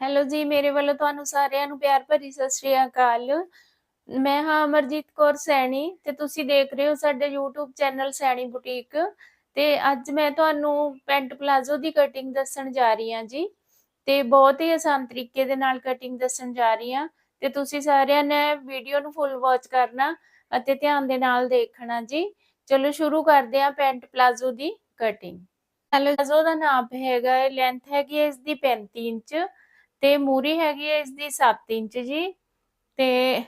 Hello ਜੀ, ਮੇਰੇ ਵੱਲੋਂ ਤੁਹਾਨੂੰ ਸਾਰਿਆਂ ਨੂੰ ਪਿਆਰ ਭਰੀ ਸਤਿ ਸ਼੍ਰੀ ਅਕਾਲ। ਮੈਂ ਹਾਂ ਅਮਰਜੀਤ ਕੌਰ ਸੈਣੀ ਤੇ ਤੁਸੀਂ ਦੇਖ ਰਹੇ ਹੋ ਸਾਡੇ YouTube ਚੈਨਲ ਸੈਣੀ ਬੁਟੀਕ। ਤੇ ਅੱਜ ਮੈਂ ਤੁਹਾਨੂੰ ਪੈਂਟ ਪਲਾਜ਼ੋ ਦੀ ਕਟਿੰਗ ਦੱਸਣ ਜਾ ਰਹੀ ਹਾਂ ਜੀ। ਤੇ ਬਹੁਤ ਹੀ ਆਸਾਨ ਤਰੀਕੇ ਦੇ ਨਾਲ ਕਟਿੰਗ ਦੱਸਣ ਜਾ ਰਹੀ ਹਾਂ। ਤੇ ਤੁਸੀਂ ਸਾਰਿਆਂ ਨੇ ਵੀਡੀਓ ਨੂੰ ਫੁੱਲ ਵਾਚ ਕਰਨਾ ਅਤੇ ਧਿਆਨ ਦੇ ਨਾਲ ਦੇਖਣਾ ਜੀ। ਚਲੋ ਸ਼ੁਰੂ ਕਰਦੇ ਹਾਂ ਪੈਂਟ ਪਲਾਜ਼ੋ ਦੀ ਕਟਿੰਗ ਪਲਾਜ਼ੋ ਦਾ ਨਾਪ ਹੈਗਾ ਹੈ ਲੈਂਥ ਹੈਗੀ ਹੈ ਇਸ ਦੀ 35 ਇੰਚ। ਤੇ ਮੂਰੀ ਹੈਗੀ ਹੈ ਇਸ ਦੀ 7 ਇੰਚ ਜੀ ਤੇ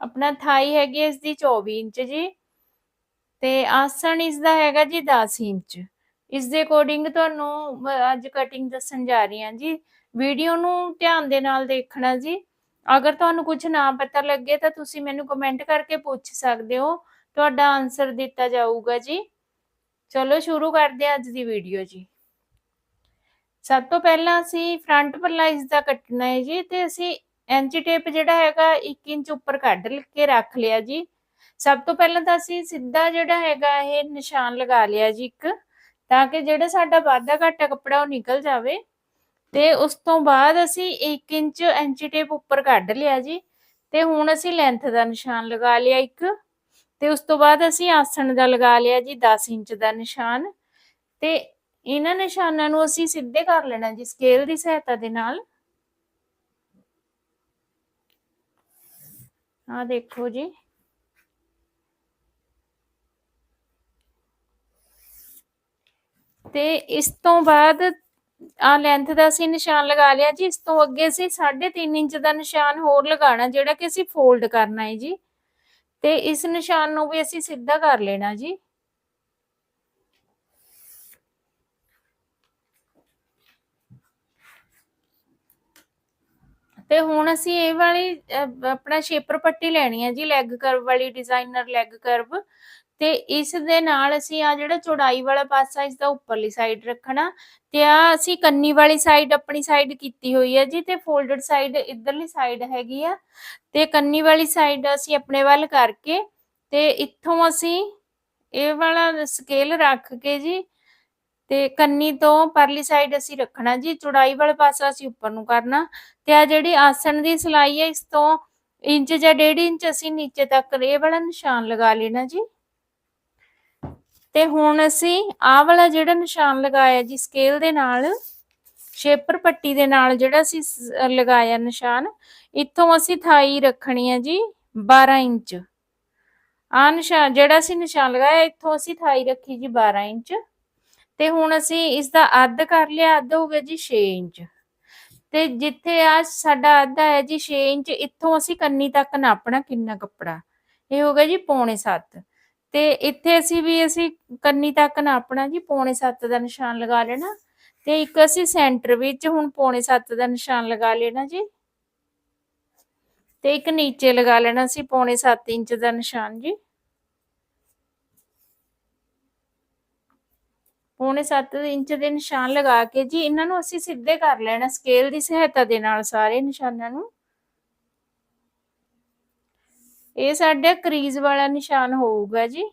ਆਪਣਾ ਥਾਈ ਹੈਗੀ ਹੈ ਇਸ ਦੀ 24 ਇੰਚ ਜੀ ਤੇ ਆਸਣ ਇਸ ਦਾ ਹੈਗਾ ਜੀ 10 ਇੰਚ। ਇਸ ਦੇ ਅਕੋਰਡਿੰਗ ਤੁਹਾਨੂੰ ਅੱਜ ਕਟਿੰਗ ਦੱਸਣ ਜਾ ਰਹੀ ਹਾਂ ਜੀ। ਵੀਡੀਓ ਨੂੰ ਧਿਆਨ ਦੇ ਨਾਲ ਦੇਖਣਾ ਜੀ। ਅਗਰ ਤੁਹਾਨੂੰ ਕੁਝ ਨਾ ਪਤਾ ਲੱਗੇ ਤਾਂ ਤੁਸੀਂ ਮੈਨੂੰ ਕਮੈਂਟ ਕਰਕੇ ਪੁੱਛ ਸਕਦੇ ਹੋ। ਤੁਹਾਡਾ ਆਨਸਰ ਦਿੱਤਾ ਜਾਊਗਾ ਜੀ। ਚਲੋ ਸ਼ੁਰੂ ਕਰਦੇ ਹਾਂ ਅੱਜ ਦੀ ਵੀਡੀਓ ਜੀ। ਸਭ ਤੋਂ ਪਹਿਲਾਂ ਅਸੀਂ ਫਰੰਟ ਪੱਲਾ ਇਸ ਦਾ ਕੱਟਣਾ ਹੈ ਜੀ ਤੇ ਅਸੀਂ ਐਂਚੀ ਟੇਪ ਜਿਹੜਾ ਹੈਗਾ 1 ਇੰਚ ਉੱਪਰ ਕੱਢ ਕੇ ਰੱਖ ਲਿਆ ਜੀ। ਸਭ ਤੋਂ ਪਹਿਲਾਂ ਤਾਂ ਅਸੀਂ ਸਿੱਧਾ ਜਿਹੜਾ ਹੈਗਾ ਇਹ ਨਿਸ਼ਾਨ ਲਗਾ ਲਿਆ ਜੀ ਇੱਕ, ਤਾਂ ਕਿ ਜਿਹੜਾ ਸਾਡਾ ਵਾਧਾ ਘਾਟਾ ਕੱਪੜਾ ਉਹ ਨਿਕਲ ਜਾਵੇ। ਤੇ ਉਸ ਤੋਂ ਬਾਅਦ ਅਸੀਂ 1 ਇੰਚ ਐਂਚੀ ਟੇਪ ਉੱਪਰ ਕੱਢ ਲਿਆ ਜੀ ਤੇ ਹੁਣ ਅਸੀਂ ਲੈਂਥ ਦਾ ਨਿਸ਼ਾਨ ਲਗਾ ਲਿਆ ਇੱਕ, ਤੇ ਉਸ ਤੋਂ ਬਾਅਦ ਅਸੀਂ ਆਸਣ ਦਾ ਲਗਾ ਲਿਆ ਜੀ 10 ਇੰਚ ਦਾ ਨਿਸ਼ਾਨ। ਤੇ ਇਹਨਾਂ ਨਿਸ਼ਾਨਾਂ ਨੂੰ ਅਸੀਂ ਸਿੱਧੇ ਕਰ ਲੈਣਾ ਜੀ ਸਕੇਲ ਦੀ ਸਹਾਇਤਾ ਦੇ ਨਾਲ। ਆ ਦੇਖੋ ਜੀ। ਤੇ ਇਸ ਤੋਂ ਬਾਅਦ ਆ ਲੈਂਥ ਦਾ ਅਸੀਂ ਨਿਸ਼ਾਨ ਲਗਾ ਲਿਆ ਜੀ। ਇਸ ਤੋਂ ਅੱਗੇ ਅਸੀਂ 3.5 ਇੰਚ ਦਾ ਨਿਸ਼ਾਨ ਹੋਰ ਲਗਾਉਣਾ, ਜਿਹੜਾ ਕਿ ਅਸੀਂ ਫੋਲਡ ਕਰਨਾ ਹੈ ਜੀ। ਤੇ ਇਸ ਨਿਸ਼ਾਨ ਨੂੰ ਵੀ ਅਸੀਂ ਸਿੱਧਾ ਕਰ ਲੈਣਾ ਜੀ। ਤੇ ਹੁਣ ਅਸੀਂ ਇਹ ਵਾਲੀ ਆਪਣਾ ਸ਼ੇਪਰ ਪੱਟੀ ਲੈਣੀ ਹੈ ਜੀ ਲੈਗ ਕਰਵ ਵਾਲੀ ਡਿਜ਼ਾਈਨਰ ਲੈਗ ਕਰਵ ਤੇ ਇਸ ਦੇ ਨਾਲ ਅਸੀਂ ਆ ਜਿਹੜਾ ਚੌੜਾਈ ਵਾਲਾ ਪਾਸਾ ਇਸ ਦਾ ਉੱਪਰਲੀ ਸਾਈਡ ਰੱਖਣਾ ਤੇ ਆ ਅਸੀਂ ਕੰਨੀ ਵਾਲੀ ਸਾਈਡ ਆਪਣੀ ਸਾਈਡ ਕੀਤੀ ਹੋਈ ਹੈ ਜੀ ਤੇ ਫੋਲਡਡ ਸਾਈਡ ਇਧਰਲੀ ਸਾਈਡ ਹੈਗੀ ਆ ਤੇ ਕੰਨੀ ਵਾਲੀ ਸਾਈਡ ਅਸੀਂ ਆਪਣੇ ਵੱਲ ਕਰਕੇ ਤੇ ਇੱਥੋਂ ਅਸੀਂ ਇਹ ਵਾਲਾ ਸਕੇਲ ਰੱਖ ਕੇ ਜੀ ਤੇ ਕੰਨੀ ਤੋਂ ਪਰਲੀ ਸਾਈਡ ਅਸੀਂ ਰੱਖਣਾ ਜੀ, ਚੌੜਾਈ ਵਾਲਾ ਪਾਸਾ ਅਸੀਂ ਉੱਪਰ ਨੂੰ ਕਰਨਾ ਤੇ ਆ ਜਿਹੜੀ ਆਸਣ ਦੀ ਸਲਾਈ ਹੈ, ਇਸ ਤੋਂ ਇੰਚ ਜਾਂ 1.5 ਇੰਚ ਅਸੀਂ ਨੀਚੇ ਤੱਕ ਇਹ ਵਾਲਾ ਨਿਸ਼ਾਨ ਲਗਾ ਲੈਣਾ ਜੀ। ਤੇ ਹੁਣ ਅਸੀਂ ਆਹ ਵਾਲਾ ਜਿਹੜਾ ਨਿਸ਼ਾਨ ਲਗਾਇਆ ਜੀ ਸਕੇਲ ਦੇ ਨਾਲ ਸ਼ੇਪਰ ਪੱਟੀ ਦੇ ਨਾਲ ਜਿਹੜਾ ਅਸੀਂ ਲਗਾਇਆ ਨਿਸ਼ਾਨ, ਇੱਥੋਂ ਅਸੀਂ ਥਾਈ ਰੱਖਣੀ ਹੈ ਜੀ 12 ਇੰਚ। ਆ ਨਿਸ਼ਾਨ, ਜਿਹੜਾ ਅਸੀਂ ਨਿਸ਼ਾਨ ਲਗਾਇਆ, ਇੱਥੋਂ ਅਸੀਂ ਥਾਈ ਰੱਖੀ ਜੀ 12 ਇੰਚ। ਤੇ ਹੁਣ ਅਸੀਂ ਇਸ ਦਾ ਅੱਧ ਕਰ ਲਿਆ, ਅੱਧ ਹੋ ਗਿਆ ਜੀ 6 ਇੰਚ। ਤੇ ਜਿੱਥੇ ਆ ਸਾਡਾ ਅੱਧ ਹੈ ਜੀ 6 ਇੰਚ, ਇੱਥੋਂ ਅਸੀਂ ਕੰਨੀ ਤੱਕ ਨਾਪਣਾ ਕਿੰਨਾ ਕੱਪੜਾ। ਇਹ ਹੋ ਗਿਆ ਜੀ ਪੌਣੇ 7 ਤੇ ਇੱਥੇ ਅਸੀਂ ਵੀ ਅਸੀਂ ਕੰਨੀ ਤੱਕ ਨਾਪਣਾ ਜੀ, ਪੌਣੇ 7 ਦਾ ਨਿਸ਼ਾਨ ਲਗਾ ਲੈਣਾ। ਤੇ ਇੱਕ ਅਸੀਂ ਸੈਂਟਰ ਵਿੱਚ ਹੁਣ ਪੌਣੇ 7 ਦਾ ਨਿਸ਼ਾਨ ਲਗਾ ਲੈਣਾ ਜੀ। ਤੇ ਇੱਕ ਨੀਚੇ ਲਗਾ ਲੈਣਾ ਸੀ ਪੌਣੇ 7 ਇੰਚ ਦਾ ਨਿਸ਼ਾਨ ਜੀ। ਪੌਣੇ 7 ਇੰਚ ਦੇ ਨਿਸ਼ਾਨ ਲਗਾ ਕੇ ਜੀ, ਇਹਨਾਂ ਨੂੰ ਅਸੀਂ ਸਿੱਧੇ ਕਰ ਲੈਣਾ ਸਕੇਲ ਦੀ ਸਹਾਇਤਾ ਦੇ ਨਾਲ ਸਾਰੇ ਨਿਸ਼ਾਨਾਂ ਨੂੰ। ਇਹ ਸਾਡਾ ਕਰੀਜ਼ ਵਾਲਾ ਨਿਸ਼ਾਨ ਹੋਊਗਾ ਜੀ।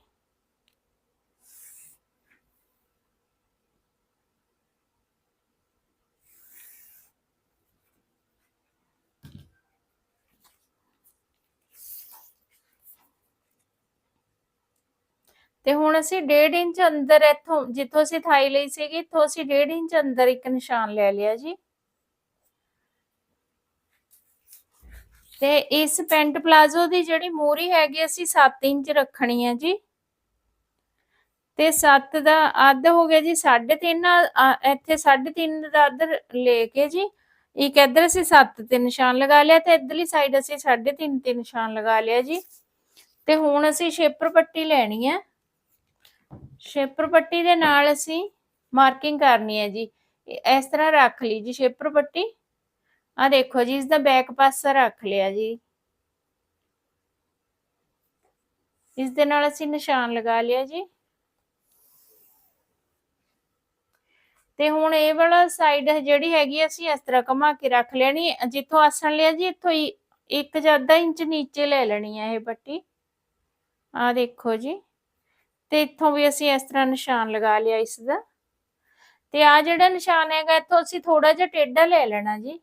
ਤੇ ਹੁਣ ਅਸੀਂ 1.5 ਇੰਚ ਅੰਦਰ ਇੱਥੋਂ, ਜਿੱਥੋਂ ਅਸੀਂ ਥਾਈ ਲਈ ਸੀਗੀ, ਇੱਥੋਂ ਅਸੀਂ 1.5 ਇੰਚ ਅੰਦਰ ਇੱਕ ਨਿਸ਼ਾਨ ਲੈ ਲਿਆ ਜੀ। ਤੇ ਇਸ ਪੈਂਟ ਪਲਾਜ਼ੋ ਦੀ ਜਿਹੜੀ ਮੂਰੀ ਹੈਗੀ, ਅਸੀਂ 7 ਇੰਚ ਰੱਖਣੀ ਹੈ ਜੀ। ਤੇ 7 ਦਾ ਅੱਧ ਹੋ ਗਿਆ ਜੀ 3.5 ਇੱਥੇ 3.5 ਦਾ ਅੱਧ ਲੈ ਕੇ ਜੀ, ਇੱਕ ਇੱਧਰ ਅਸੀਂ 7 ਤੇ ਨਿਸ਼ਾਨ ਲਗਾ ਲਿਆ ਤੇ ਇੱਧਰਲੀ ਸਾਈਡ ਅਸੀਂ 3.5 ਤੇ ਨਿਸ਼ਾਨ ਲਗਾ ਲਿਆ ਜੀ। ਤੇ ਹੁਣ ਅਸੀਂ ਸ਼ੇਪਰ ਪੱਟੀ ਲੈਣੀ ਹੈ। ਸ਼ੇਪਰ ਪੱਟੀ ਦੇ ਨਾਲ ਅਸੀਂ ਮਾਰਕਿੰਗ ਕਰਨੀ ਹੈ ਜੀ। ਇਸ ਤਰ੍ਹਾਂ ਰੱਖ ਲਈ ਜੀ ਸ਼ੇਪਰ ਪੱਟੀ। ਆ ਦੇਖੋ ਜੀ ਇਸ ਦਾ ਬੈਕ ਪਾਸਾ ਰੱਖ ਲਿਆ ਜੀ। ਇਸ ਦੇ ਨਾਲ ਅਸੀਂ ਨਿਸ਼ਾਨ ਲਗਾ ਲਿਆ ਜੀ। ਤੇ ਹੁਣ ਇਹ ਵਾਲਾ ਸਾਈਡ ਜਿਹੜੀ ਹੈਗੀ ਅਸੀਂ ਇਸ ਤਰ੍ਹਾਂ ਘੁਮਾ ਕੇ ਰੱਖ ਲੈਣੀ ਜਿੱਥੋਂ ਆਸਣ ਲਿਆ ਜੀ, ਇੱਥੋਂ ਹੀ ਇੱਕ ਜਾਂ ਅੱਧਾ ਇੰਚ ਨੀਚੇ ਲੈ ਲੈਣੀ ਹੈ ਇਹ ਪੱਟੀ। ਆ ਦੇਖੋ ਜੀ। ਤੇ ਇੱਥੋਂ ਵੀ ਅਸੀਂ ਇਸ ਤਰ੍ਹਾਂ ਨਿਸ਼ਾਨ ਲਗਾ ਲਿਆ ਇਸ ਦਾ ਤੇ ਆ ਜਿਹੜਾ ਨਿਸ਼ਾਨ ਹੈਗਾ, ਇੱਥੋਂ ਅਸੀਂ ਥੋੜਾ ਜਿਹਾ ਟੇਢਾ ਲੈ ਲੈਣਾ ਜੀ।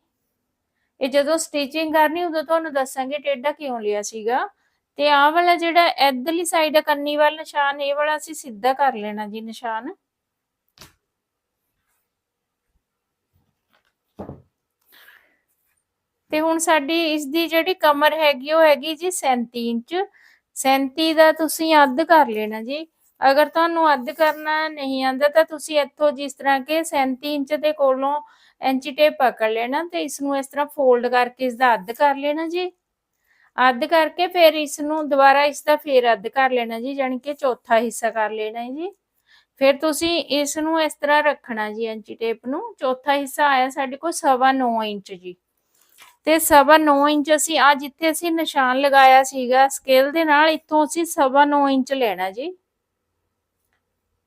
ਇਹ ਜਦੋਂ ਸਟਿਚਿੰਗ ਕਰਨੀ, ਉਦੋਂ ਤੁਹਾਨੂੰ ਦੱਸਾਂਗੇ ਟੇਢਾ ਕਿਉਂ ਲਿਆ ਸੀਗਾ। ਤੇ ਆਹ ਵਾਲਾ ਜਿਹੜਾ ਇਧਰਲੀ ਸਾਈਡ ਕੰਨੀ ਵਾਲਾ ਨਿਸ਼ਾਨ, ਇਹ ਵਾਲਾ ਅਸੀਂ ਸਿੱਧਾ ਕਰ ਲੈਣਾ ਜੀ ਨਿਸ਼ਾਨ। ਤੇ ਹੁਣ ਸਾਡੀ ਇਸ ਦੀ ਜਿਹੜੀ ਕਮਰ ਹੈਗੀ, ਉਹ ਹੈਗੀ ਜੀ 37 ਇੰਚ। 37 ਦਾ ਤੁਸੀਂ ਅੱਧ ਕਰ ਲੈਣਾ ਜੀ। ਅਗਰ ਤੁਹਾਨੂੰ ਅੱਧ ਕਰਨਾ ਨਹੀਂ ਆਂਦਾ ਤਾਂ ਤੁਸੀਂ ਇੱਥੋਂ ਜਿਸ ਤਰ੍ਹਾਂ ਕਿ 37 ਇੰਚ ਦੇ ਕੋਲੋਂ ਇੰਚੀ ਟੇਪ ਪਕੜ ਲੈਣਾ ਤੇ ਇਸ ਨੂੰ ਇਸ ਤਰ੍ਹਾਂ ਫੋਲਡ ਕਰਕੇ ਇਸ ਦਾ ਅੱਧ ਕਰ ਲੈਣਾ ਜੀ। ਅੱਧ ਕਰਕੇ ਫਿਰ ਇਸ ਨੂੰ ਦੁਬਾਰਾ ਇਸ ਦਾ ਫੇਰ ਅੱਧ ਕਰ ਲੈਣਾ ਜੀ ਯਾਨੀ ਕਿ ਚੌਥਾ ਹਿੱਸਾ ਕਰ ਲੈਣਾ ਹੈ ਜੀ। ਫਿਰ ਤੁਸੀਂ ਇਸ ਨੂੰ ਇਸ ਤਰ੍ਹਾਂ ਰੱਖਣਾ ਜੀ ਇੰਚੀ ਟੇਪ ਨੂੰ। ਚੌਥਾ ਹਿੱਸਾ ਆਇਆ ਸਾਡੇ ਕੋਲ ਸਵਾ 9 ਇੰਚ ਜੀ। ਤੇ ਸਵਾ 9 ਇੰਚ ਅਸੀਂ ਆ ਜਿੱਥੇ ਅਸੀਂ ਨਿਸ਼ਾਨ ਲਗਾਇਆ ਸੀਗਾ ਸਕੇਲ ਦੇ ਨਾਲ, ਇੱਥੋਂ ਅਸੀਂ ਸਵਾ 9 ਇੰਚ ਲੈਣਾ ਜੀ।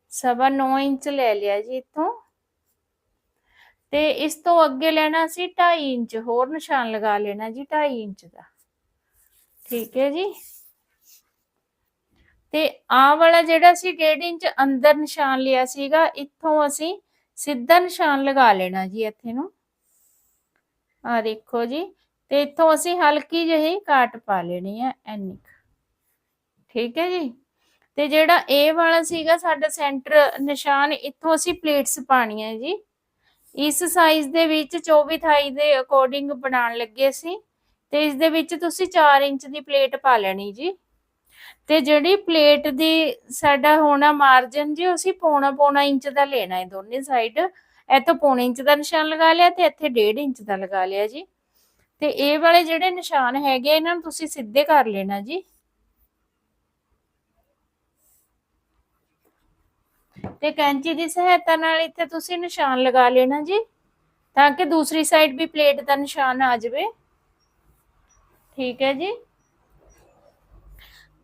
ਸਵਾ 9 ਇੰਚ ਲੈ ਲਿਆ ਜੀ ਇੱਥੋਂ। ਤੇ ਇਸ ਤੋਂ ਅੱਗੇ ਲੈਣਾ ਸੀ 2.5 ਇੰਚ, ਹੋਰ ਨਿਸ਼ਾਨ ਲਗਾ ਲੈਣਾ ਜੀ 2.5 ਇੰਚ ਦਾ। ਠੀਕ ਹੈ ਜੀ। ਤੇ ਆ ਵਾਲਾ ਜਿਹੜਾ ਸੀ 1.5 ਇੰਚ ਅੰਦਰ ਨਿਸ਼ਾਨ ਲਿਆ ਸੀਗਾ, ਇੱਥੋਂ ਅਸੀਂ ਸਿੱਧਾ ਨਿਸ਼ਾਨ ਲਗਾ ਲੈਣਾ ਜੀ ਇੱਥੇ ਨੂੰ। ਆ ਦੇਖੋ ਜੀ, ਤੇ ਇੱਥੋਂ ਅਸੀਂ ਹਲਕੀ ਜਿਹੀ ਕਾਟ ਪਾ ਲੈਣੀ ਹੈ ਐਨੀ ਠੀਕ ਹੈ ਜੀ? ਤੇ ਜਿਹੜਾ ਇਹ ਵਾਲਾ ਸੀਗਾ ਸਾਡਾ ਸੈਂਟਰ ਨਿਸ਼ਾਨ, ਇੱਥੋਂ ਅਸੀਂ ਪਲੇਟਸ ਪਾਣੀਆਂ ਜੀ। ਇਸ ਸਾਈਜ਼ ਦੇ ਵਿੱਚ 24 28 ਦੇ ਅਕੋਰਡਿੰਗ ਬਣਾਉਣ ਲੱਗੇ ਸੀ। ਤੇ ਇਸ ਦੇ ਵਿੱਚ ਤੁਸੀਂ 4 ਇੰਚ ਦੀ ਪਲੇਟ ਪਾ ਲੈਣੀ ਜੀ। ਤੇ ਜਿਹੜੀ ਪਲੇਟ ਦੀ ਸਾਡਾ ਹੋਣਾ ਮਾਰਜਨ ਜੀ ਅਸੀਂ ਪੌਣਾ ਪੌਣਾ ਇੰਚ ਦਾ ਲੈਣਾ ਹੈ ਦੋਨੇ ਸਾਈਡ ਇੱਥੋਂ ਪੌਣੇ ਇੰਚ ਦਾ ਨਿਸ਼ਾਨ ਲਗਾ ਲਿਆ ਤੇ ਇੱਥੇ 1.5 ਇੰਚ ਦਾ ਲਗਾ ਲਿਆ ਜੀ। ਤੇ ਇਹ ਵਾਲੇ ਜਿਹੜੇ ਨਿਸ਼ਾਨ ਹੈਗੇ ਇਹਨਾਂ ਨੂੰ ਤੁਸੀਂ ਸਿੱਧੇ ਕਰ ਲੈਣਾ ਜੀ। ਤੇ ਕੈਂਚੀ ਦੀ ਸਹਾਇਤਾ ਨਾਲ ਇੱਥੇ ਤੁਸੀਂ ਨਿਸ਼ਾਨ ਲਗਾ ਲੈਣਾ ਜੀ, ਤਾਂ ਕਿ ਦੂਸਰੀ ਸਾਈਡ ਵੀ ਪਲੇਟ ਦਾ ਨਿਸ਼ਾਨ ਆ ਜਾਵੇ। ਠੀਕ ਹੈ ਜੀ।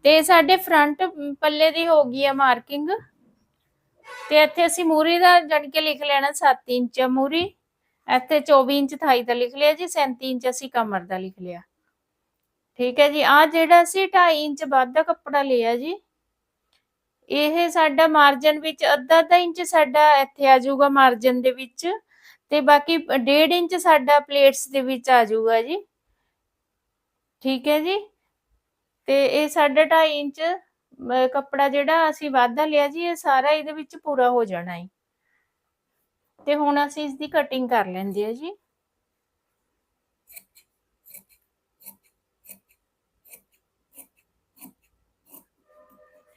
ਤੇ ਸਾਡੇ ਫਰੰਟ ਪੱਲੇ ਦੀ ਹੋ ਗਈ ਹੈ ਮਾਰਕਿੰਗ। ਤੇ ਇੱਥੇ ਅਸੀਂ ਮੂਰੀ ਦਾ ਜਣ ਕੇ ਲਿਖ ਲੈਣਾ 7 ਇੰਚ ਮੂਰੀ। ਇੱਥੇ 24 ਇੰਚ ਥਾਈ ਦਾ ਲਿਖ ਲਿਆ ਜੀ 37 ਇੰਚ ਅਸੀਂ ਕਮਰ ਦਾ ਲਿਖ ਲਿਆ। ਠੀਕ ਹੈ ਜੀ ਆ ਜਿਹੜਾ ਅਸੀਂ 2.5 ਇੰਚ ਵੱਧ ਦਾ ਕੱਪੜਾ ਲਿਆ ਜੀ, ਇਹ ਸਾਡਾ ਮਾਰਜਨ ਵਿੱਚ ਅੱਧਾ ਅੱਧਾ ਇੰਚ ਸਾਡਾ ਇੱਥੇ ਆ ਜਾਊਗਾ ਮਾਰਜਨ ਦੇ ਵਿੱਚ ਤੇ ਬਾਕੀ 1.5 ਇੰਚ ਸਾਡਾ ਪਲੇਟਸ ਦੇ ਵਿੱਚ ਆ ਜਾਊਗਾ ਜੀ। ਠੀਕ ਹੈ ਜੀ, ਤੇ ਇਹ ਸਾਡਾ 2.5 ਇੰਚ ਕੱਪੜਾ ਜਿਹੜਾ ਅਸੀਂ ਵਾਧਾ ਲਿਆ ਜੀ, ਇਹ ਸਾਰਾ ਇਹਦੇ ਵਿੱਚ ਪੂਰਾ ਹੋ ਜਾਣਾ ਹੈ ਤੇ ਹੁਣ ਅਸੀਂ ਇਸ ਦੀ ਕਟਿੰਗ ਕਰ ਲੈਂਦੇ ਆ ਜੀ।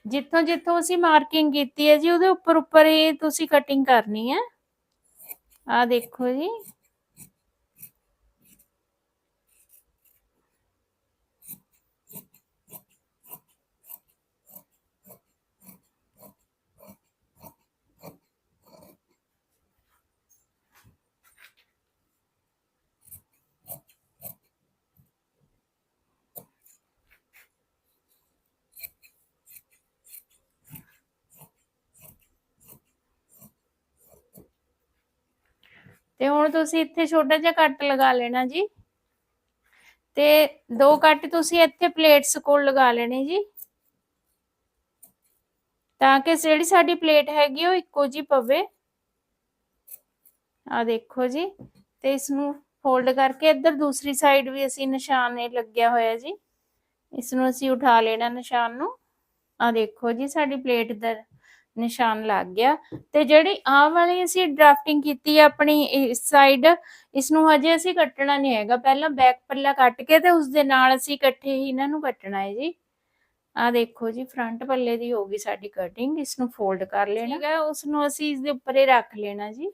ਜਿੱਥੋਂ ਜਿੱਥੋਂ ਅਸੀਂ ਮਾਰਕਿੰਗ ਕੀਤੀ ਹੈ ਜੀ, ਉਹਦੇ ਉੱਪਰ ਉੱਪਰ ਹੀ ਤੁਸੀਂ ਕਟਿੰਗ ਕਰਨੀ ਹੈ। ਆ ਦੇਖੋ ਜੀ। ਤੇ ਹੁਣ ਤੁਸੀਂ ਇੱਥੇ ਛੋਟਾ ਜਿਹਾ ਕੱਟ ਲਗਾ ਲੈਣਾ ਜੀ। ਤੇ ਦੋ ਕੱਟ ਤੁਸੀਂ ਇੱਥੇ ਪਲੇਟਸ ਕੋਲ ਲਗਾ ਲੈਣੇ ਜੀ। ਤਾਂ ਕਿ ਜਿਹੜੀ ਸਾਡੀ ਪਲੇਟ ਹੈਗੀ ਉਹ ਇੱਕੋ ਜੀ ਪਵੇ। ਆ ਦੇਖੋ ਜੀ, ਤੇ ਇਸ ਨੂੰ ਫੋਲਡ ਕਰਕੇ ਇੱਧਰ ਦੂਸਰੀ ਸਾਈਡ ਵੀ ਅਸੀਂ ਨਿਸ਼ਾਨ ਇਹ ਲੱਗਿਆ ਹੋਇਆ ਜੀ। ਇਸ ਨੂੰ ਅਸੀਂ ਉਠਾ ਲੈਣਾ ਨਿਸ਼ਾਨ ਨੂੰ। ਆ ਦੇਖੋ ਜੀ ਸਾਡੀ ਪਲੇਟ ਦਾ ਨਿਸ਼ਾਨ ਲੱਗ ਗਿਆ। ਤੇ ਜਿਹੜੀ ਆਹ ਵਾਲੀ ਅਸੀਂ ਡਰਾਫਟਿੰਗ ਕੀਤੀ ਹੈ ਆਪਣੀ ਇਸ ਸਾਈਡ ਇਸ ਨੂੰ ਹਜੇ ਅਸੀਂ ਕੱਟਣਾ ਨਹੀਂ ਹੈਗਾ। ਪਹਿਲਾਂ ਬੈਕ ਪੱਲਾ ਕੱਟ ਕੇ ਤੇ ਉਸ ਦੇ ਨਾਲ ਅਸੀਂ ਇਕੱਠੇ ਹੀ ਇਹਨਾਂ ਨੂੰ ਕੱਟਣਾ ਹੈ ਜੀ। ਆ ਦੇਖੋ ਜੀ ਫਰੰਟ ਪੱਲੇ ਦੀ ਹੋ ਗਈ ਸਾਡੀ ਕਟਿੰਗ ਇਸ ਨੂੰ ਫੋਲਡ ਕਰ ਲੈਣਾ। ਹੈ ਉਸ ਨੂੰ ਅਸੀਂ ਇਸ ਦੇ ਉੱਪਰ ਹੀ ਰੱਖ ਲੈਣਾ ਜੀ।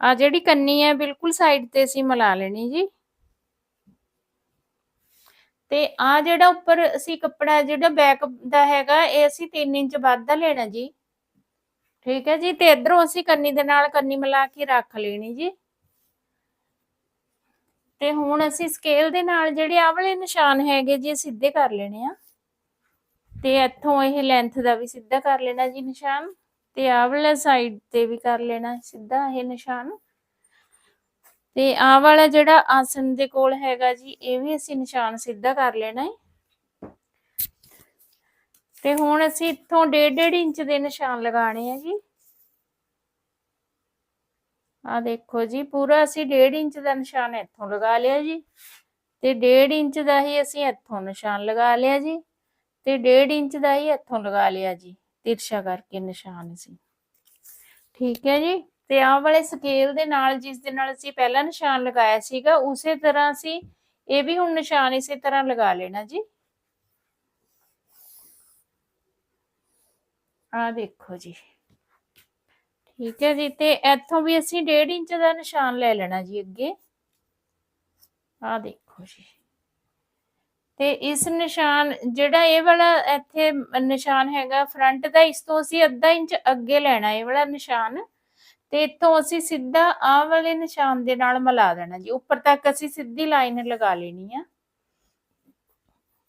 ਆ ਜਿਹੜੀ ਕੰਨੀ ਹੈ ਬਿਲਕੁਲ ਸਾਈਡ ਤੇ ਅਸੀਂ ਮਿਲਾ ਲੈਣੀ ਜੀ। ਤੇ ਆ ਜਿਹੜਾ ਉੱਪਰ ਅਸੀਂ ਕੱਪੜਾ ਜਿਹੜਾ ਬੈਕ ਦਾ ਹੈਗਾ, ਇਹ ਅਸੀਂ 3 ਇੰਚ ਵੱਧ ਦਾ ਲੈਣਾ ਜੀ। ਠੀਕ ਹੈ ਜੀ, ਤੇ ਇਧਰੋਂ ਅਸੀਂ ਕੰਨੀ ਦੇ ਨਾਲ ਕੰਨੀ ਮਿਲਾ ਕੇ ਰੱਖ ਲੈਣੀ ਜੀ। ਤੇ ਹੁਣ ਅਸੀਂ ਸਕੇਲ ਦੇ ਨਾਲ ਜਿਹੜੇ ਆ ਵਾਲੇ ਨਿਸ਼ਾਨ ਹੈਗੇ ਜੀ ਸਿੱਧੇ ਕਰ ਲੈਣੇ ਆ। ਤੇ ਇੱਥੋਂ ਇਹ ਲੈਂਥ ਦਾ ਵੀ ਸਿੱਧਾ ਕਰ ਲੈਣਾ ਜੀ ਨਿਸ਼ਾਨ। ਤੇ ਆਹ ਵਾਲਾ ਸਾਈਡ ਤੇ ਵੀ ਕਰ ਲੈਣਾ ਸਿੱਧਾ ਇਹ ਨਿਸ਼ਾਨ। ਤੇ ਆਹ ਵਾਲਾ ਜਿਹੜਾ ਆਸਨ ਦੇ ਕੋਲ ਹੈਗਾ ਜੀ, ਇਹ ਵੀ ਅਸੀਂ ਨਿਸ਼ਾਨ ਸਿੱਧਾ ਕਰ ਲੈਣਾ ਹੈ ਤੇ ਹੁਣ ਅਸੀਂ ਇੱਥੋਂ 1.5 ਇੰਚ ਦੇ ਨਿਸ਼ਾਨ ਲਗਾਣੇ ਆ ਜੀ। ਆ ਦੇਖੋ ਜੀ, ਪੂਰਾ ਅਸੀਂ 1.5 ਇੰਚ ਦਾ ਨਿਸ਼ਾਨ ਇੱਥੋਂ ਲਗਾ ਲਿਆ ਜੀ। ਤੇ 1.5 ਇੰਚ ਦਾ ਹੀ ਅਸੀਂ ਇੱਥੋਂ ਨਿਸ਼ਾਨ ਲਗਾ ਲਿਆ ਜੀ। ਤੇ 1.5 ਇੰਚ ਦਾ ਹੀ ਇੱਥੋਂ ਲਗਾ ਲਿਆ ਜੀ, ਤਿਰਛਾ ਕਰਕੇ ਨਿਸ਼ਾਨ ਅਸੀਂ। ਠੀਕ ਹੈ ਜੀ? ਤੇ ਆਹ ਵਾਲੇ ਸਕੇਲ ਦੇ ਨਾਲ ਜਿਸ ਦੇ ਨਾਲ ਅਸੀਂ ਪਹਿਲਾ ਨਿਸ਼ਾਨ ਲਗਾਇਆ ਸੀਗਾ, ਉਸੇ ਤਰ੍ਹਾਂ ਅਸੀਂ ਇਹ ਵੀ ਹੁਣ ਨਿਸ਼ਾਨ ਇਸੇ ਤਰ੍ਹਾਂ ਲਗਾ ਲੈਣਾ ਜੀ। ਆ ਦੇਖੋ ਜੀ। ਠੀਕ ਹੈ ਜੀ, ਤੇ ਇੱਥੋਂ ਵੀ ਅਸੀਂ 1.5 ਇੰਚ ਦਾ ਨਿਸ਼ਾਨ ਲੈ ਲੈਣਾ ਜੀ ਅੱਗੇ। ਆ ਦੇਖੋ ਜੀ। ਤੇ ਇਸ ਨਿਸ਼ਾਨ, ਜਿਹੜਾ ਇਹ ਵਾਲਾ ਇੱਥੇ ਨਿਸ਼ਾਨ ਹੈਗਾ ਫਰੰਟ ਦਾ, ਇਸ ਤੋਂ ਅਸੀਂ ਅੱਧਾ ਇੰਚ ਅੱਗੇ ਲੈਣਾ, ਇਹ ਵਾਲਾ ਨਿਸ਼ਾਨ। ਤੇ ਇੱਥੋਂ ਅਸੀਂ ਸਿੱਧਾ ਆਹ ਵਾਲੇ ਨਿਸ਼ਾਨ ਦੇ ਨਾਲ ਮਿਲਾ ਦੇਣਾ ਜੀ। ਉੱਪਰ ਤੱਕ ਅਸੀਂ ਸਿੱਧੀ ਲਾਈਨ ਲਗਾ ਲੈਣੀ ਆ।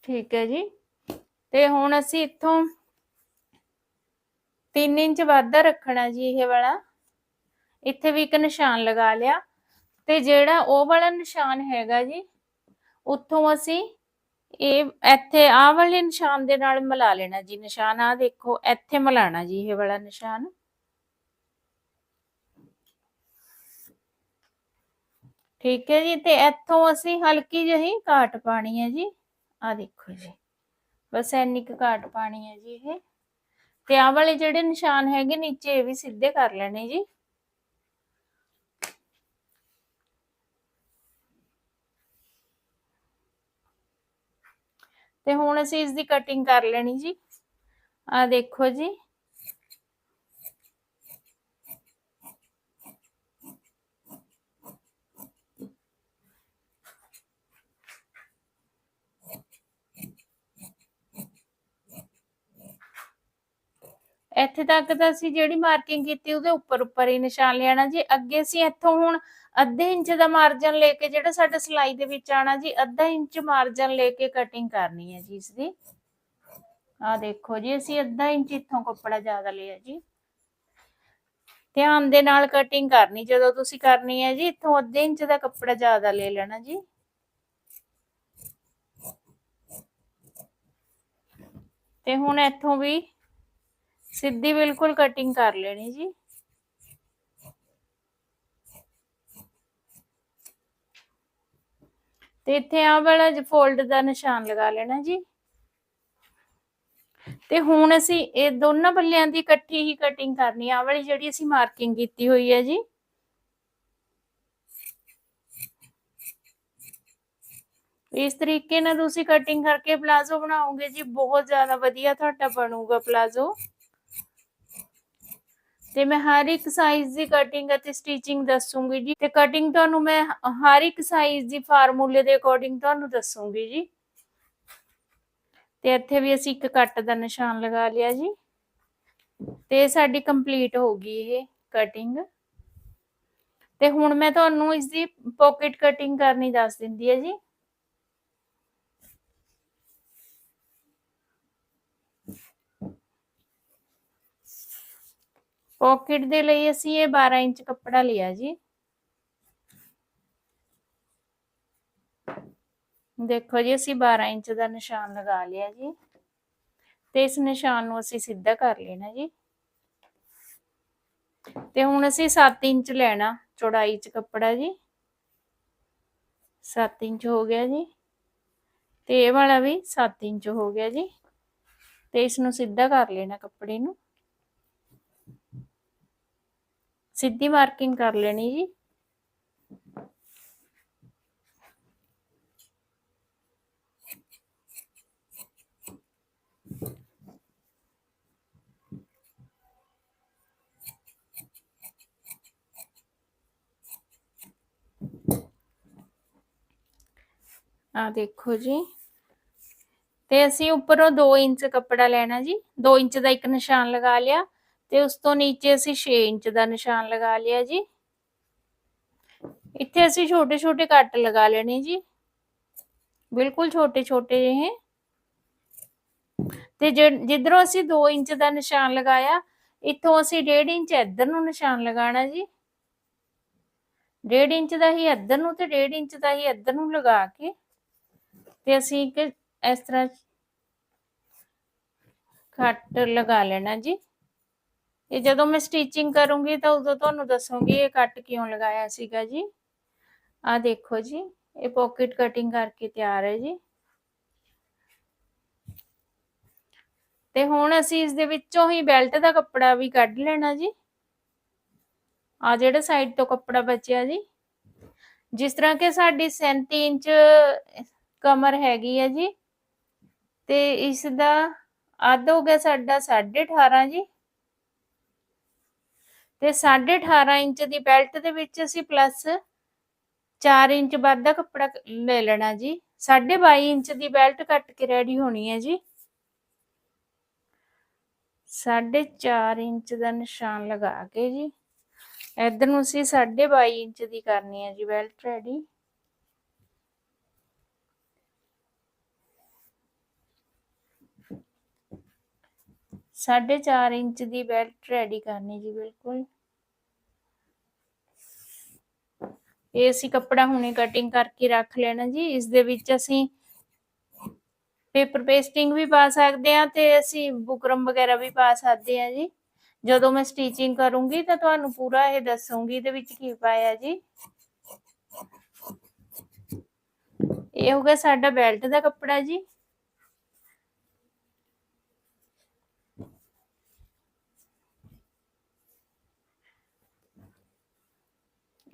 ਠੀਕ ਹੈ ਜੀ। ਤੇ ਹੁਣ ਅਸੀਂ ਇੱਥੋਂ 3 ਇੰਚ ਵਾਧਾ ਰੱਖਣਾ ਜੀ ਇਹ ਵਾਲਾ। ਇੱਥੇ ਵੀ ਇੱਕ ਨਿਸ਼ਾਨ ਲਗਾ ਲਿਆ। ਤੇ ਜਿਹੜਾ ਉਹ ਵਾਲਾ ਨਿਸ਼ਾਨ ਹੈਗਾ ਜੀ, ਉੱਥੋਂ ਅਸੀਂ ਇਹ ਇੱਥੇ ਆਹ ਵਾਲੇ ਨਿਸ਼ਾਨ ਦੇ ਨਾਲ ਮਿਲਾ ਲੈਣਾ ਜੀ। ਨਿਸ਼ਾਨ ਆ ਦੇਖੋ, ਇੱਥੇ ਮਿਲਾਣਾ ਜੀ ਇਹ ਵਾਲਾ ਨਿਸ਼ਾਨ। ਠੀਕ ਹੈ ਜੀ, ਤੇ ਇੱਥੋਂ ਅਸੀਂ ਹਲਕੀ ਜਿਹੀ ਕਾਟ ਪਾਣੀ ਹੈ ਜੀ। ਆ ਦੇਖੋ ਜੀ, ਬਸ ਇੰਨੀ ਕੁ ਕਾਟ ਪਾਣੀ ਹੈ ਜੀ ਇਹ। ਤੇ ਆਹ ਵਾਲੇ ਜਿਹੜੇ ਨਿਸ਼ਾਨ ਹੈਗੇ, ਨੀਚੇ ਇਹ ਵੀ ਸਿੱਧੇ ਕਰ ਲੈਣੇ ਜੀ। ਤੇ ਹੁਣ ਅਸੀਂ ਇਸ ਦੀ ਕਟਿੰਗ ਕਰ ਲੈਣੀ ਜੀ। ਆ ਦੇਖੋ ਜੀ ਇੱਥੇ ਤੱਕ ਤਾਂ ਅਸੀਂ ਜਿਹੜੀ ਮਾਰਕਿੰਗ ਕੀਤੀ ਉਹਦੇ ਉੱਪਰ ਉੱਪਰ ਹੀ ਨਿਸ਼ਾਨ ਲੈਣਾ ਜੀ। ਅੱਗੇ ਅਸੀਂ ਇੱਥੋਂ ਹੁਣ ਅੱਧੇ ਇੰਚ ਦਾ ਮਾਰਜਨ ਲੈ ਕੇ ਜਿਹੜਾ ਸਾਡਾ ਸਿਲਾਈ ਦੇ ਵਿੱਚ ਆਣਾ ਜੀ, ਅੱਧਾ ਇੰਚ ਮਾਰਜਨ ਲੈ ਕੇ ਕਟਿੰਗ ਕਰਨੀ ਹੈ ਜੀ ਇਸ ਦੀ ਆ ਦੇਖੋ ਜੀ, ਅਸੀਂ ਅੱਧਾ ਇੰਚ ਇੱਥੋਂ ਕੱਪੜਾ ਜ਼ਿਆਦਾ ਲਿਆ ਜੀ। ਧਿਆਨ ਦੇ ਨਾਲ ਕਟਿੰਗ ਕਰਨੀ, ਜਦੋਂ ਤੁਸੀਂ ਕਰਨੀ ਹੈ ਜੀ, ਇੱਥੋਂ ਅੱਧੇ ਇੰਚ ਦਾ ਕੱਪੜਾ ਜ਼ਿਆਦਾ ਲੈ ਲੈਣਾ ਜੀ। ਤੇ ਹੁਣ ਇੱਥੋਂ ਵੀ ਸਿੱਧੀ ਬਿਲਕੁਲ ਕਟਿੰਗ ਕਰ ਲੈਣੀ ਜੀ। ਤੇ ਇੱਥੇ ਆ ਵਾਲਾ ਫੋਲਡ ਦਾ ਨਿਸ਼ਾਨ ਲਗਾ ਲੈਣਾ ਜੀ। ਤੇ ਹੁਣ ਅਸੀਂ ਇਹ ਦੋਨਾਂ ਬੱਲਿਆਂ ਦੀ ਇਕੱਠੀ ਹੀ ਕਟਿੰਗ ਕਰਨੀ ਆ। ਵਾਲੀ ਜਿਹੜੀ ਅਸੀਂ ਮਾਰਕਿੰਗ ਕੀਤੀ ਹੋਈ ਹੈ ਜੀ। ਇਸ ਤਰੀਕੇ ਨਾਲ ਤੁਸੀਂ ਕਟਿੰਗ ਕਰਕੇ ਪਲਾਜ਼ੋ ਬਣਾਓਗੇ ਜੀ। ਬਹੁਤ ਜ਼ਿਆਦਾ ਵਧੀਆ ਤੁਹਾਡਾ ਬਣੂਗਾ ਪਲਾਜ਼ੋ। ਤੇ ਮੈਂ ਹਰ ਇੱਕ ਸਾਈਜ਼ ਦੀ ਕਟਿੰਗ ਅਤੇ ਸਟਿਚਿੰਗ ਦੱਸੂਗੀ ਜੀ, ਤੇ ਕਟਿੰਗ ਤੁਹਾਨੂੰ ਮੈਂ ਹਰ ਇੱਕ ਸਾਈਜ਼ ਦੀ ਫਾਰਮੂਲੇ ਦੇ ਅਕੋਰਡਿੰਗ ਤੁਹਾਨੂੰ ਦੱਸੂਗੀ ਜੀ। ਤੇ ਇੱਥੇ ਵੀ ਅਸੀਂ ਇੱਕ ਕੱਟ ਦਾ ਨਿਸ਼ਾਨ ਲਗਾ ਲਿਆ ਜੀ। ਤੇ ਸਾਡੀ ਕੰਪਲੀਟ ਹੋ ਗਈ ਇਹ ਕਟਿੰਗ ਤੇ ਹੁਣ ਮੈਂ ਤੁਹਾਨੂੰ ਇਸ ਦੀ ਪਾਕਟ ਕਟਿੰਗ ਕਰਨੀ ਦੱਸ ਦਿੰਦੀ ਹੈ ਜੀ। ਪਾਕਟ ਦੇ ਲਈ ਅਸੀਂ ਇਹ 12 ਇੰਚ ਕੱਪੜਾ ਲਿਆ ਜੀ। ਦੇਖੋ ਜੀ, ਅਸੀਂ 12 ਇੰਚ ਦਾ ਨਿਸ਼ਾਨ ਲਗਾ ਲਿਆ ਜੀ। ਤੇ ਇਸ ਨਿਸ਼ਾਨ ਨੂੰ ਅਸੀਂ ਸਿੱਧਾ ਕਰ ਲੈਣਾ ਜੀ। ਤੇ ਹੁਣ ਅਸੀਂ 7 ਇੰਚ ਲੈਣਾ ਚੌੜਾਈ ਚ ਕੱਪੜਾ ਜੀ। 7 ਇੰਚ ਹੋ ਗਿਆ ਜੀ। ਤੇ ਇਹ ਵਾਲਾ ਵੀ 7 ਇੰਚ ਹੋ ਗਿਆ ਜੀ। ਤੇ ਇਸ ਨੂੰ ਸਿੱਧਾ ਕਰ ਲੈਣਾ ਕੱਪੜੇ ਨੂੰ। ਸਿੱਧੀ ਮਾਰਕਿੰਗ ਕਰ ਲੈਣੀ ਜੀ। ਆ ਦੇਖੋ ਜੀ। ਤੇ ਅਸੀਂ ਉੱਪਰੋਂ 2 ਇੰਚ ਕੱਪੜਾ ਲੈਣਾ ਜੀ। 2 ਇੰਚ ਦਾ ਇੱਕ ਨਿਸ਼ਾਨ ਲਗਾ ਲਿਆ। ਤੇ ਉਸ ਤੋਂ ਨੀਚੇ ਅਸੀਂ 6 ਇੰਚ ਦਾ ਨਿਸ਼ਾਨ ਲਗਾ ਲਿਆ ਜੀ। ਇੱਥੇ ਅਸੀਂ ਛੋਟੇ ਛੋਟੇ ਕੱਟ ਲਗਾ ਲੈਣੇ ਜੀ। ਬਿਲਕੁਲ ਛੋਟੇ ਛੋਟੇ ਜਿਹੇ। ਤੇ ਜਿੱਧਰੋਂ ਅਸੀਂ 2 ਇੰਚ ਦਾ ਨਿਸ਼ਾਨ ਲਗਾਇਆ, ਇੱਥੋਂ ਅਸੀਂ 1.5 ਇੰਚ ਇੱਧਰ ਨੂੰ ਨਿਸ਼ਾਨ ਲਗਾਉਣਾ ਜੀ। 1.5 ਇੰਚ ਦਾ ਹੀ ਇੱਧਰ ਨੂੰ ਤੇ 1.5 ਇੰਚ ਦਾ ਹੀ ਇੱਧਰ ਨੂੰ ਲਗਾ ਕੇ ਤੇ ਅਸੀਂ ਇੱਕ ਇਸ ਤਰ੍ਹਾਂ ਕੱਟ ਲਗਾ ਲੈਣਾ ਜੀ। ਇਹ ਜਦੋਂ ਮੈਂ ਸਟਿਚਿੰਗ ਕਰੂੰਗੀ ਤਾਂ ਉਦੋਂ ਤੁਹਾਨੂੰ ਦੱਸੂੰਗੀ ਇਹ ਕੱਟ ਕਿਉਂ ਲਗਾਇਆ ਸੀਗਾ ਜੀ। ਆ ਦੇਖੋ ਜੀ, ਇਹ ਪਾਕਟ ਕਟਿੰਗ ਕਰਕੇ ਤਿਆਰ ਹੈ ਜੀ। ਤੇ ਹੁਣ ਅਸੀਂ ਇਸ ਦੇ ਵਿੱਚੋਂ ਹੀ ਬੈਲਟ ਦਾ ਕੱਪੜਾ ਵੀ ਕੱਢ ਲੈਣਾ ਜੀ। ਆ ਜਿਹੜਾ ਸਾਈਡ ਤੋਂ ਕੱਪੜਾ ਬਚਿਆ ਜੀ। ਜਿਸ ਤਰ੍ਹਾਂ ਕਿ ਸਾਡੀ 37 ਇੰਚ ਕਮਰ ਹੈਗੀ ਹੈ ਜੀ। ਤੇ ਇਸ ਦਾ ਅੱਧ ਹੋ ਗਿਆ ਸਾਡਾ 18.5 ਜੀ। ਤੇ 18.5 ਇੰਚ ਦੀ ਬੈਲਟ ਦੇ ਵਿੱਚ ਅਸੀਂ ਪਲੱਸ 4 ਇੰਚ ਵੱਧ ਦਾ ਕੱਪੜਾ ਲੈ ਲੈਣਾ ਜੀ। 22.5 ਇੰਚ ਦੀ ਬੈਲਟ ਕੱਟ ਕੇ ਰੈਡੀ ਹੋਣੀ ਹੈ ਜੀ। 4.5 ਇੰਚ ਦਾ ਨਿਸ਼ਾਨ ਲਗਾ ਕੇ ਜੀ। ਇਧਰ ਨੂੰ ਅਸੀਂ 22.5 ਇੰਚ ਦੀ ਕਰਨੀ ਹੈ ਜੀ ਬੈਲਟ ਰੈਡੀ ਸਾਢੇ 4 ਇੰਚ ਦੀ ਬੈਲਟ ਰੈਡੀ ਕਰਨੀ ਜੀ ਬਿਲਕੁਲ। ਇਹ ਅਸੀਂ ਕੱਪੜਾ ਹੁਣੇ ਕਟਿੰਗ ਕਰਕੇ ਰੱਖ ਲੈਣਾ ਜੀ ਇਸ ਦੇ ਵਿੱਚ ਅਸੀਂ ਪੇਪਰ ਪੇਸਟਿੰਗ ਵੀ ਪਾ ਸਕਦੇ ਆ ਤੇ ਅਸੀਂ ਬੁਕਰਮ ਵਗੈਰਾ ਵੀ ਪਾ ਸਕਦੇ ਆ ਜੀ। ਜਦੋਂ ਮੈਂ ਸਟੀਚਿੰਗ ਕਰੂੰਗੀ ਤਾਂ ਤੁਹਾਨੂੰ ਪੂਰਾ ਇਹ ਦੱਸੂੰਗੀ ਇਹਦੇ ਵਿੱਚ ਕੀ ਪਾਇਆ ਜੀ। ਇਹ ਹੋ ਗਿਆ ਸਾਡਾ ਬੈਲਟ ਦਾ ਕੱਪੜਾ ਜੀ।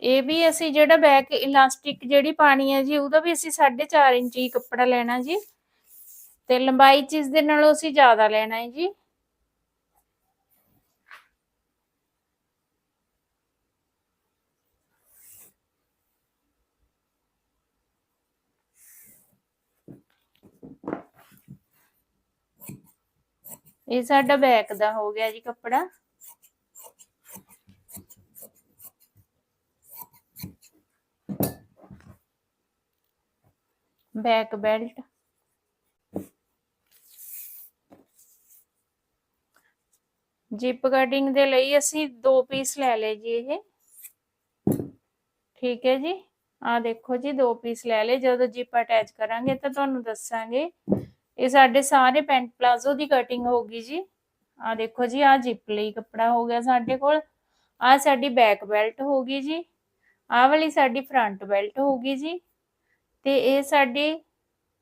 ਇਹ ਵੀ ਅਸੀਂ ਜਿਹੜਾ ਬੈਕ ਇਲਾਸਟਿਕ ਜਿਹੜੀ ਪਾਣੀ ਹੈ ਜੀ, ਉਹਦਾ ਵੀ ਅਸੀਂ 4.5 ਇੰਚ ਹੀ ਕੱਪੜਾ ਲੈਣਾ ਜੀ। ਤੇ ਲੰਬਾਈ ਚ ਇਸ ਦੇ ਨਾਲੋਂ ਅਸੀਂ ਜ਼ਿਆਦਾ ਲੈਣਾ ਹੈ ਜੀ। ਇਹ ਸਾਡਾ ਬੈਕ ਦਾ ਹੋ ਗਿਆ ਜੀ ਕੱਪੜਾ। Back belt. ਜਿਪ ਕਟਿੰਗ ਦੇ ਲਈ ਅਸੀਂ ਦੋ ਪੀਸ ਲੈ ਲਏ ਜੀ ਇਹ। ਠੀਕ ਹੈ ਜੀ? ਆ ਦੇਖੋ ਜੀ, ਦੋ ਪੀਸ ਲੈ ਲਏ। ਜਦੋਂ ਜਿਪ ਅਟੈਚ ਕਰਾਂਗੇ ਤਾਂ ਤੁਹਾਨੂੰ ਦੱਸਾਂਗੇ। ਇਹ ਸਾਡੇ ਸਾਰੇ ਪੈਂਟ ਪਲਾਜ਼ੋ ਦੀ ਕਟਿੰਗ ਹੋਗੀ ਜੀ। ਆ ਦੇਖੋ ਜੀ ਆ ਜਿਪ ਲਈ ਕੱਪੜਾ ਹੋ ਗਿਆ ਸਾਡੇ ਕੋਲ। ਆ ਸਾਡੀ ਬੈਕ ਬੈਲਟ ਹੋਗੀ ਜੀ। ਆ ਵਾਲੀ ਸਾਡੀ ਫਰੰਟ ਬੈਲਟ ਹੋਗੀ ਜੀ। ਤੇ ਇਹ ਸਾਡੀ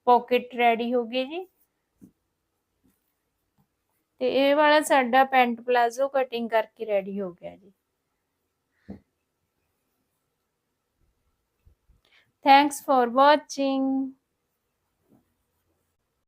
ਪਾਕਟ ਰੈਡੀ ਹੋ ਗਈ ਜੀ। ਤੇ ਇਹ ਵਾਲਾ ਸਾਡਾ ਪੈਂਟ ਪਲਾਜ਼ੋ ਕਟਿੰਗ ਕਰਕੇ ਰੈਡੀ ਹੋ ਗਿਆ ਜੀ। Thanks for watching